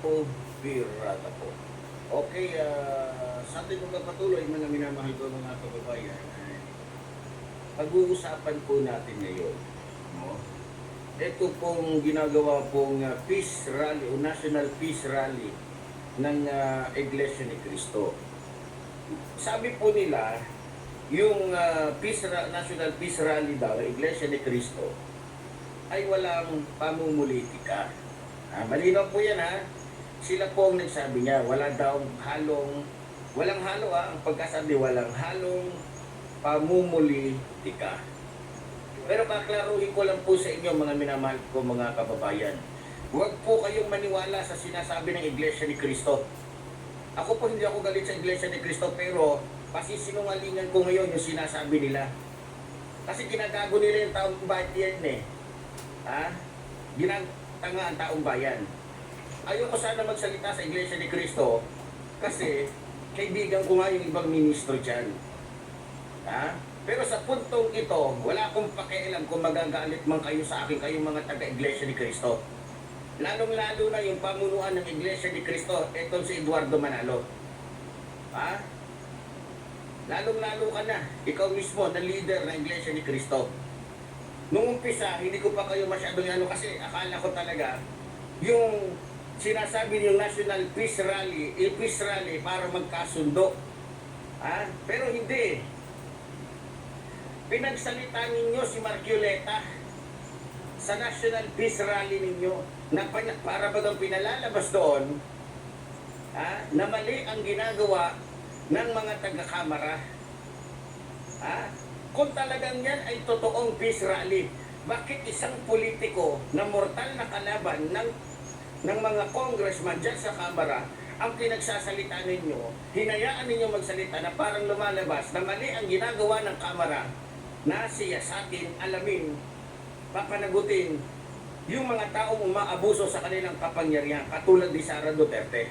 po, birada po. Okay, ah, sa ating mga patuloy, mga minamahal ko mga kababayan, ay pag-uusapan po natin ngayon, no? Ito pong ginagawa pong ah, peace rally o national peace rally ng ah, Iglesia ni Cristo. Sabi po nila, yung ah, peace Ra- national peace rally daw, Iglesia ni Cristo, ay walang pamumulitika. Ah, malinaw po yan ha. Sila po ang nagsabi niya, wala daw halong, walang halo ha, ang pagkasabi, walang halong pamumulitika. Pero kaklaruhin ko lang po sa inyo mga minamahal ko mga kababayan. Huwag po kayong maniwala sa sinasabi ng Iglesia ni Cristo. Ako po hindi ako galit sa Iglesia ni Cristo pero pasisinungalingan ko ngayon yung sinasabi nila. Kasi ginagago nila yung taong bayan eh. Ha? Ginatanga ang taong bayan. Ayoko sana magsalita sa Iglesia ni Cristo kasi kaibigan ko nga yung ibang ministro dyan. Ha? Pero sa puntong ito, wala akong pakialam kung magagalit man kayo sa akin, kayong mga taga-Iglesia ni Cristo. Lalong-lalo na yung pamunuan ng Iglesia ni Cristo, etong si Eduardo Manalo. Ha? Lalong-lalo ka na, ikaw mismo na leader ng Iglesia ni Cristo. Nung umpisa, hindi ko pa kayo masyadong ano kasi akala ko talaga yung sinasabi yung National Peace Rally, eh, Peace Rally para magkasundo. Ha? Pero hindi. Pinagsalita ninyo si Marculeta sa National Peace Rally ninyo na pa- para bagang pinalalabas doon ha, na mali ang ginagawa ng mga taga-kamara. Ha? Kung talagang yan ay totoong peace rally, bakit isang politiko na mortal na kalaban ng ng mga congressman dyan sa Kamara ang pinagsasalita ninyo, hinayaan ninyo magsalita na parang lumalabas na mali ang ginagawa ng Kamara na siya sa atin alamin, papanagutin yung mga taong umaabuso sa kanilang kapangyarihan katulad ni Sara Duterte.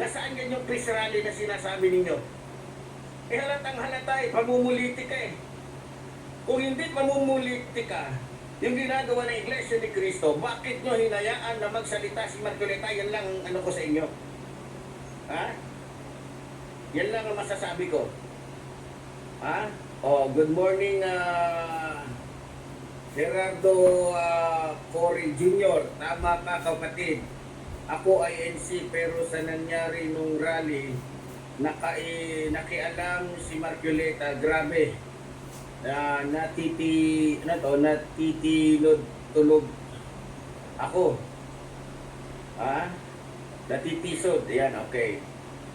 Nasaan yan yung peace rally na sinasabi ninyo? Eh halatang halata eh, pamumulitika eh. Kung hindi pamumulitika, yung ginagawa ng Iglesia ni Cristo, bakit nyo hinayaan na magsalita si Marcoleta? Yan lang ang ano ko sa inyo. Ha? Yan lang ang masasabi ko. Ha? Oh, good morning, ah... Gerardo uh, Cory Jr. Tama ka kapatid. Ako ay NC pero sa nangyari nung rally, nakai, nakialam si Marculeta. Grabe. Uh, natiti, ano to, natitilod tulog ako. Ha? Natitisod. Yan, okay.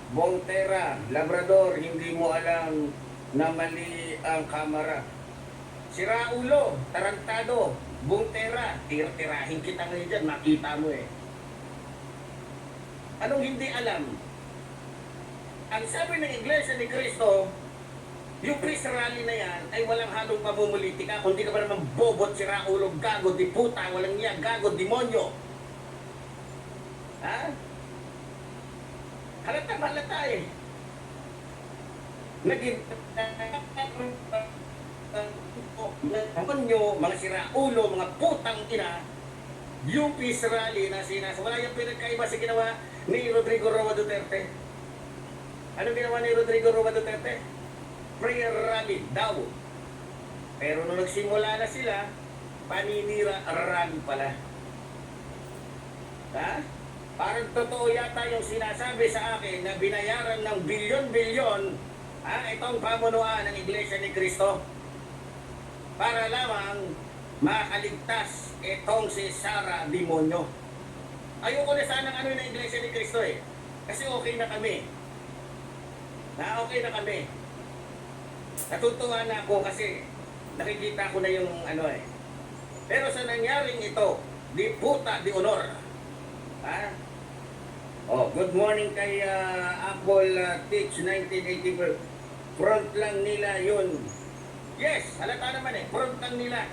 Bongtera, Labrador, hindi mo alam na mali ang kamera. Si Raulo, tarantado, Bongtera, tir-tirahin kita ngayon dyan, makita mo eh. Anong hindi alam? Ang sabi ng Iglesia ni Cristo, yung peace rally na yan ay walang halong pamumulitika, kundi ka ba naman bobot si Raulo, gago, di puta, walang niya, gago, demonyo. Ha? Halata halata eh. Naging demonyo, mga siraulo, mga putang ina, yung peace rally na sinas, wala yung pinagkaiba sa ginawa ni Rodrigo Roa Duterte. Anong ginawa ni Rodrigo Roa Duterte? Prayer rally daw. Pero nung nagsimula na sila, paninira rally pala. Ha? Parang totoo yata yung sinasabi sa akin na binayaran ng bilyon-bilyon ha, itong pamunuan ng Iglesia ni Cristo para lamang makaligtas itong si Sara Demonyo. Ayoko na sanang ano ng Iglesia ni Cristo eh. Kasi okay na kami. Na okay na kami. Natutuwa na ako kasi nakikita ko na yung ano eh. Pero sa nangyaring ito, di puta, di honor. Ha? Oh, good morning kay ah, Apple uh, Teach 1984. Front lang nila yun. Yes, halata naman eh. Front lang nila.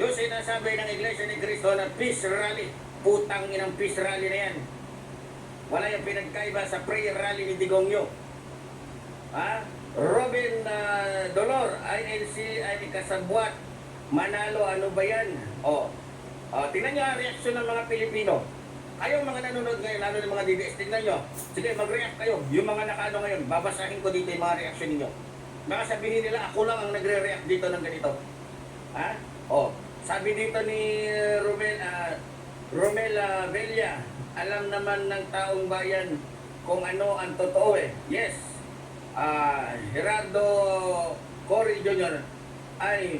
Yung sinasabi ng Iglesia ni Cristo na peace rally. Putang inang peace rally na yan. Wala yung pinagkaiba sa prayer rally ni Digongyo. Ha? Robin uh, Dolor, INC, ay kasabwat. Manalo, ano ba yan? O, oh. oh, tingnan niyo ang reaksyon ng mga Pilipino. Kayong mga nanonood ngayon, lalo ng mga DDS, tingnan nyo. Sige, mag-react kayo. Yung mga nakaano ngayon, babasahin ko dito yung mga reaction ninyo. Baka sabihin nila, ako lang ang nagre-react dito ng ganito. Ha? Oh, sabi dito ni Romel, ah, Romel ah, Villa, alam naman ng taong bayan kung ano ang totoo eh. Yes. Ah, Gerardo Cory Jr. ay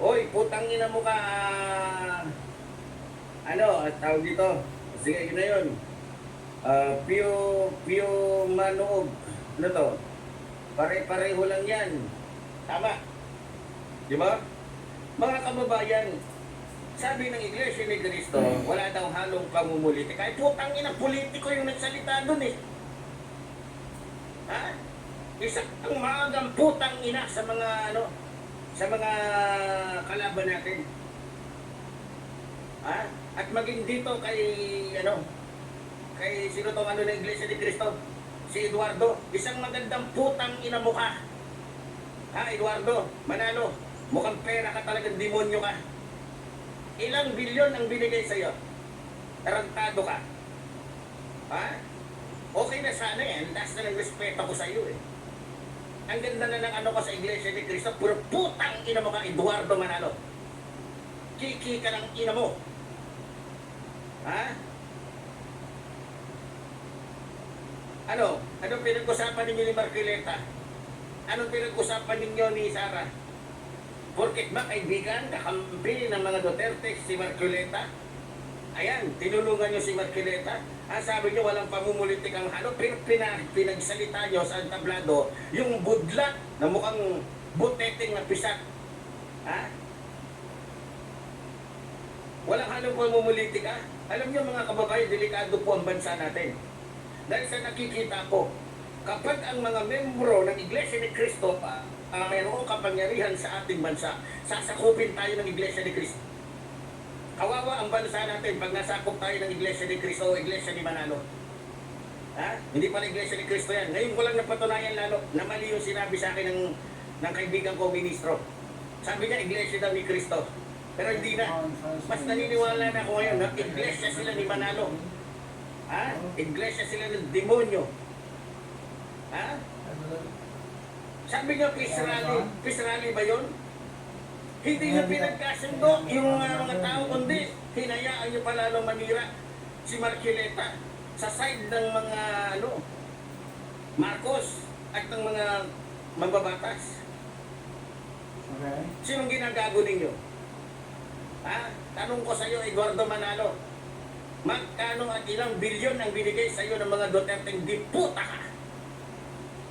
Oy, putang ina mo ka. ah, ano, at tawag dito. Sige, yun na yun. Ah, Pio, Pio Manoog. Ano to? Pare-pareho lang yan. Tama. Di ba? Mga kababayan, sabi ng Iglesia ni Cristo, wala daw halong pamumuliti. Kahit putang ina, politiko yung nagsalita doon eh. Ha? Isa ang maagang putang ina sa mga ano, sa mga kalaban natin. Ha? At maging dito kay ano, kay sino tong ano ng Iglesia ni Cristo? Si Eduardo, isang magandang putang ina mo ka. Ha, Eduardo, manalo. Mukhang pera ka talagang demonyo ka. Ilang bilyon ang binigay sa'yo? Tarantado ka. Ha? Okay na sana eh. Ang taas na ng respeto ko sa'yo eh. Ang ganda na ng ano ko sa Iglesia ni Cristo, puro putang ina mo ka, Eduardo Manalo. Kiki ka ng ina mo. Ha? Ano? Anong pinag-usapan ninyo ni Marquileta? Anong pinag-usapan ninyo ni Sara? Porkit ba kaibigan, kakampi ng mga Duterte si Marquileta? Ayan, tinulungan nyo si Marquileta. Ang sabi nyo, walang pamumulitik ang halo, pero pina, pinagsalita nyo sa tablado, yung budlat na mukhang buteting na pisak. Ha? Walang halong pamumulitik ha? Alam nyo mga kababayan, delikado po ang bansa natin. Dahil sa nakikita ko, kapag ang mga membro ng Iglesia ni Cristo pa, uh, mayroong kapangyarihan sa ating bansa, sasakupin tayo ng Iglesia ni Cristo. Kawawa ang bansa natin pag nasakop tayo ng Iglesia ni Cristo o Iglesia ni Manalo. Ha? Hindi pala Iglesia ni Cristo yan. Ngayon ko lang napatunayan lalo na mali yung sinabi sa akin ng, ng kaibigan ko, ministro. Sabi niya, Iglesia daw ni Cristo. Pero hindi na. Mas naniniwala na ako ngayon na Iglesia sila ni Manalo. Ha? Iglesia sila ng demonyo. Ha? Sabi niya, peace rally. Peace rally ba yun? Hindi niyo pinagkasundo yung uh, mga tao, kundi hinayaan niyo pa lalong manira si Marquileta sa side ng mga ano, Marcos at ng mga mambabatas. Okay. Sinong ginagago ninyo? Ha? Tanong ko sa iyo, Eduardo Manalo. Magkano at ilang bilyon ang binigay sa iyo ng mga Duterte di puta ka?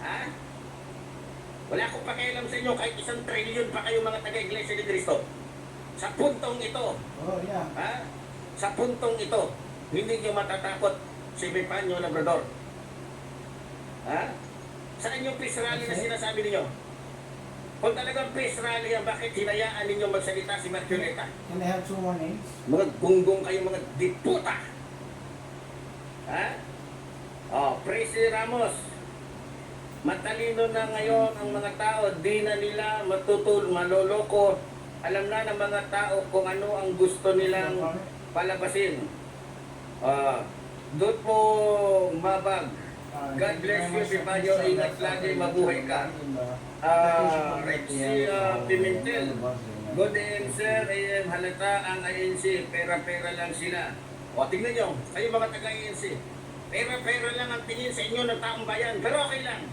Ha? Wala akong pakialam sa inyo kahit isang trilyon pa kayo mga taga-iglesia ni Cristo. Sa puntong ito, Oh, yeah. ha? Sa puntong ito, hindi niyo matatakot si Bepanyo Labrador. Ha? Saan yung peace rally na sinasabi ninyo? Kung talagang peace rally yan, bakit hinayaan ninyo magsalita si Marcoleta? Can I have two more names? Mga gunggong kayo, mga diputa. Ha? Oh, Presi Ramos. Matalino na ngayon ang mga tao, di na nila matutul, maloloko. Alam na ng mga tao kung ano ang gusto nilang palabasin. Ah, doon po mabag. Uh, God bless you, Pipayo. Ingat lagi, mabuhay ka. Ah, Rexy ah, Pimentel. Good day, sir. AM halata ang ANC. Pera-pera lang sila. O, tingnan nyo. Kayo mga taga-ANC. Pera-pera lang ang tingin sa inyo ng taong bayan. Pero okay lang.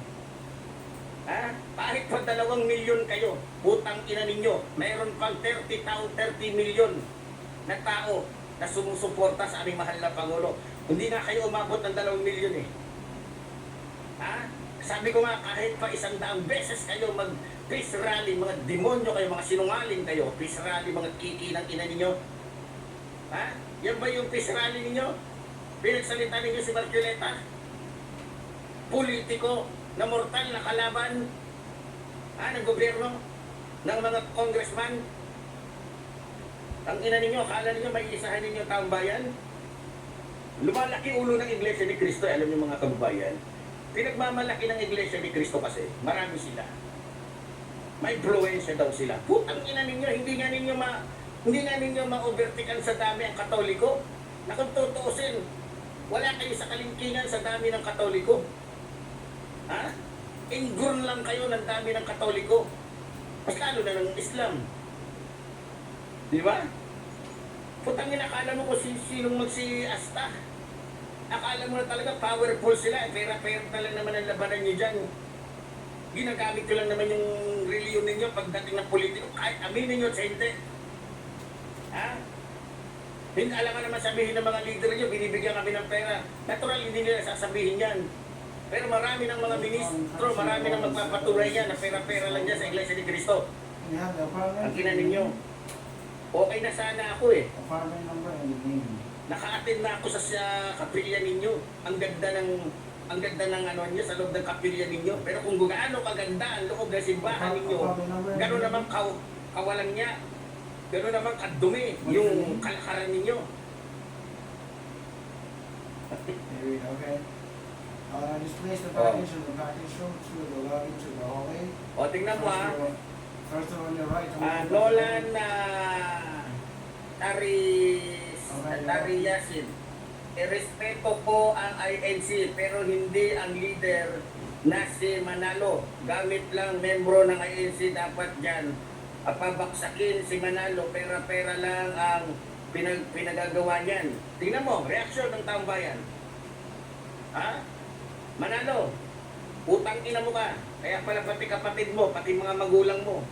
Ha? Kahit pa dalawang milyon kayo, putang ina ninyo, mayroon pang 30 tao, 30 milyon na tao na sumusuporta sa aming mahal na Pangulo. Hindi na kayo umabot ng dalawang milyon eh. Ha? Sabi ko nga, kahit pa isang daang beses kayo mag peace rally, mga demonyo kayo, mga sinungaling kayo, peace rally, mga kiki ng ina ninyo. Ha? Yan ba yung peace rally ninyo? Pinagsalita ninyo si Marcoleta? Politiko na mortal na kalaban ha, ng gobyerno, ng mga congressman. Ang ina ninyo, akala ninyo may isahan ninyo taong bayan? Lumalaki ulo ng Iglesia ni Cristo, alam niyo mga kababayan. Pinagmamalaki ng Iglesia ni Cristo kasi, marami sila. May influensya daw sila. Putang ina ninyo, hindi nga ninyo ma Hindi nga ninyo ma-overtaken sa dami ang katoliko. Na kung tutuusin, wala kayo sa kalingkingan sa dami ng katoliko. Ha? Ingrown lang kayo ng dami ng katoliko. Mas lalo na ng Islam. Di ba? Putang ina, akala mo kung si, sinong magsi-asta. Akala mo na talaga powerful sila. Eh, pera-pera na lang naman ang labanan nyo dyan. Ginagamit ko lang naman yung reliyon ninyo pagdating ng politiko. Kahit aminin nyo hindi. Ha? Hindi alam ka naman sabihin ng mga leader nyo, binibigyan kami ng pera. Natural, hindi nila sasabihin yan. Pero marami ng mga ministro, marami ng magpapatunay yan na pera-pera lang dyan sa Iglesia ni Cristo. Ang kina ninyo. Okay na sana ako eh. Naka-attend na ako sa, sa kapilya ninyo. Ang ganda ng ang ganda ng ano niyo sa loob ng kapilya ninyo. Pero kung gaano kaganda ang loob ng simbahan ninyo, gano'n naman kaw, kawalan niya. Gano'n naman kadumi yung kalakaran ninyo. Okay. Uh, displace the Oh. package in the package room through the lobby to the hallway. O tingnan mo ah. First, First one on your right. Ah, then- Nolan na Tari Okay. Tari Yasin. Irespeto ko ang INC pero hindi ang leader na si Manalo. Gamit lang membro ng INC dapat dyan. Apabaksakin si Manalo, pera-pera lang ang pinag pinagagawa niyan. Tingnan mo, reaksyon ng taong bayan. Manalo, utang ina mo ka. Kaya pala pati kapatid mo, pati mga magulang mo.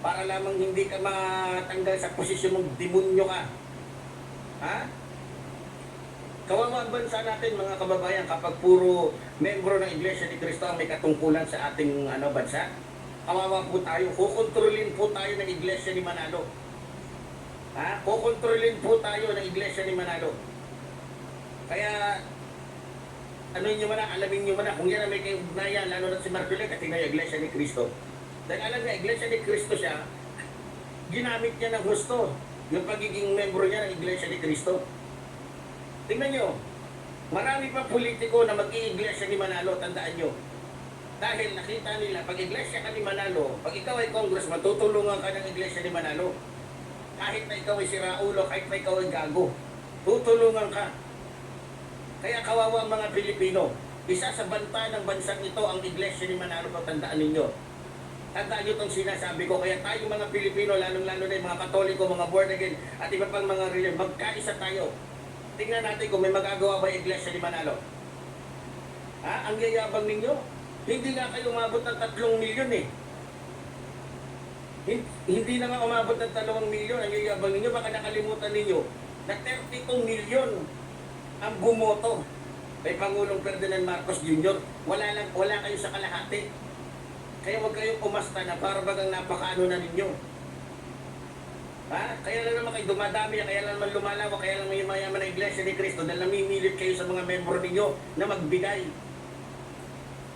Para lamang hindi ka matanggal sa posisyon mong demonyo ka. Ha? Kawawa ang bansa natin mga kababayan kapag puro membro ng Iglesia ni Cristo ang may katungkulan sa ating ano bansa. Kawawa po tayo. Kukontrolin po tayo ng Iglesia ni Manalo. Ha? Kukontrolin po tayo ng Iglesia ni Manalo. Kaya ano nyo man na, alamin nyo man na, kung yan ang may kaugnayan, lalo na si kasi nga yung Iglesia ni Cristo. Dahil alam nga, Iglesia ni Cristo siya, ginamit niya ng gusto yung pagiging membro niya ng Iglesia ni Cristo. Tingnan nyo, marami pa politiko na mag-i-iglesia ni Manalo, tandaan nyo. Dahil nakita nila, pag iglesia ka ni Manalo, pag ikaw ay congressman, tutulungan ka ng iglesia ni Manalo. Kahit na ikaw ay si Raulo, kahit na ikaw ay gago, tutulungan ka. Kaya kawawa ang mga Pilipino. Isa sa banta ng bansang ito ang iglesia ni Manalo, tandaan ninyo. Tandaan nyo itong sinasabi ko. Kaya tayo mga Pilipino, lalong-lalo na yung mga Katoliko, mga born again, at iba pang mga religion, magkaisa tayo. Tingnan natin kung may magagawa ba iglesia ni Manalo. Ha? Ang yayabang ninyo? Hindi nga kayo umabot ng tatlong milyon eh. Hin- Hindi na nga umabot ng dalawang milyon ang yayabang ninyo. Baka nakalimutan ninyo na 32 milyon ang bumoto kay Pangulong Ferdinand Marcos Jr. Wala lang, wala kayo sa kalahati. Kaya huwag kayong umasta na para bagang napakaano na ninyo. Ha? Kaya lang naman kayo dumadami, kaya lang naman lumalawa, kaya lang may mayaman na iglesia ni Cristo dahil namimilit kayo sa mga membro ninyo na magbigay.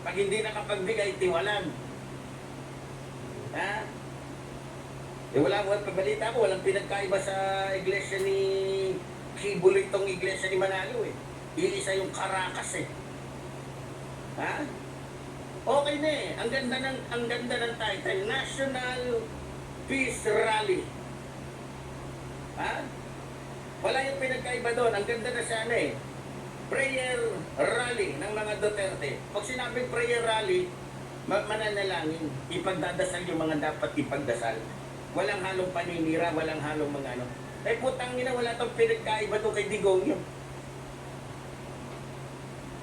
Pag hindi nakapagbigay, tiwalan. Ha? Eh wala, wala pabalita mo, walang pinagkaiba sa iglesia ni Kibulo itong iglesia ni Manalo eh. Iisa yung Caracas eh. Ha? Okay na eh. Ang ganda ng ang ganda ng title, National Peace Rally. Ha? Wala yung pinagkaiba doon. Ang ganda na sana eh. Prayer rally ng mga Duterte. Pag sinabing prayer rally, ma- mananalangin. Ipagdadasal yung mga dapat ipagdasal. Walang halong paninira, walang halong mga ano. Eh putang ina, wala tong pinagkaiba doon kay Digong yun.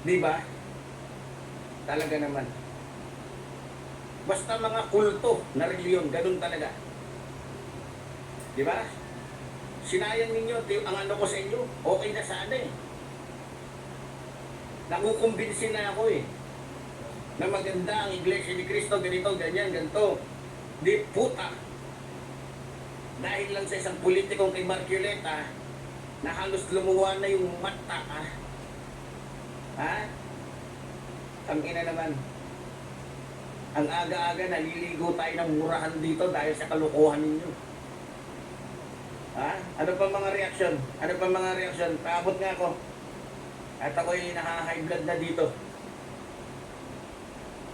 Di ba? Talaga naman. Basta mga kulto na reliyon, ganun talaga. Di ba? Sinayang ninyo, ang ano ko sa inyo, okay na sana eh. Nakukumbinsin na ako eh. Na maganda ang Iglesia ni Cristo, ganito, ganyan, ganito. Di puta. Dahil lang sa isang politikong kay Marculeta, na halos lumuwa na yung mata, ha? Ha? Tangina naman. Ang aga-aga, naliligo tayo ng murahan dito dahil sa kalukuhan ninyo. Ha? Ano pa mga reaksyon? Ano pa mga reaksyon? Paabot nga ako. At ako'y naka-high blood na dito.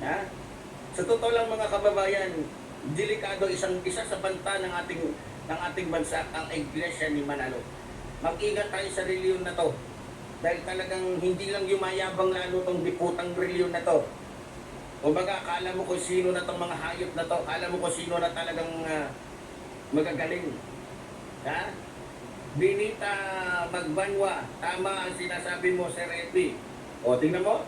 Ha? Sa totoo lang mga kababayan, delikado isang isa sa banta ng ating ng ating bansa ang Iglesia ni Manalo. Mag-ingat tayo sa reliyon na to. Dahil talagang hindi lang yumayabang lalo tong diputang reliyon na to. Kumbaga, akala mo kung sino na tong mga hayop na to. Akala mo kung sino na talagang ah, magagaling. Ha? Binita Magbanwa, tama ang sinasabi mo, Sir Eddie. O, tingnan mo.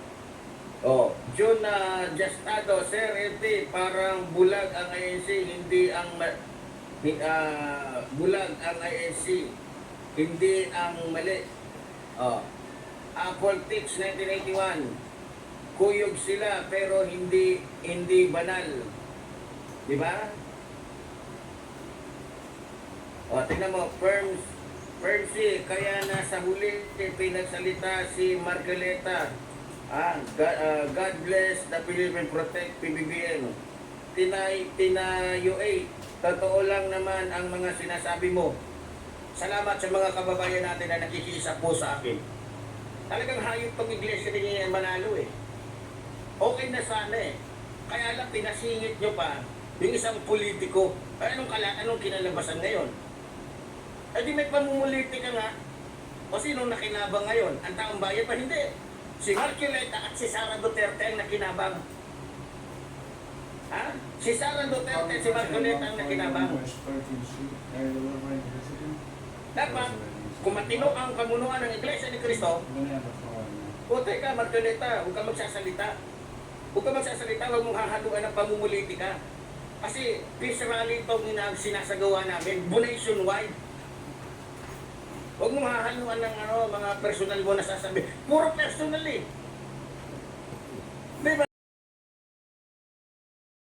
O, June na Justado, Sir Eddie, parang bulag ang INC, hindi ang ni- ah, bulag ang INC, hindi ang mali. O, Apple Tips 1981, kuyog sila pero hindi hindi banal. Di ba? O, tingnan mo, firms, Percy, kaya nasa huli pinagsalita si Margaleta. Ah, God, ah, God bless the Philippine Protect PBBM. Tinay, tinayo eh. Totoo lang naman ang mga sinasabi mo. Salamat sa mga kababayan natin na nakikisa po sa akin. Talagang hayop tong iglesia ni Manalo eh. Okay na sana eh. Kaya lang pinasingit nyo pa yung isang politiko. Ay, anong, kala, anong kinalabasan ngayon? Eh di may pamumuliti ka nga. O sino nakinabang ngayon? Ang taong bayan pa hindi. Si Marcoleta at si Sara Duterte ang nakinabang. Si Sara Duterte si Marcoleta ang nakinabang. Dapat, kung matino ang pamunuan ng Iglesia ni Cristo, o teka Marcoleta, huwag ka magsasalita. Huwag ka magsasalita, huwag mong hahaluan ng pamumuliti ka. Kasi peace rally itong ina- sinasagawa namin, nationwide. Huwag mong hahaluan ng ano, mga personal mo na sasabi. Puro personal eh.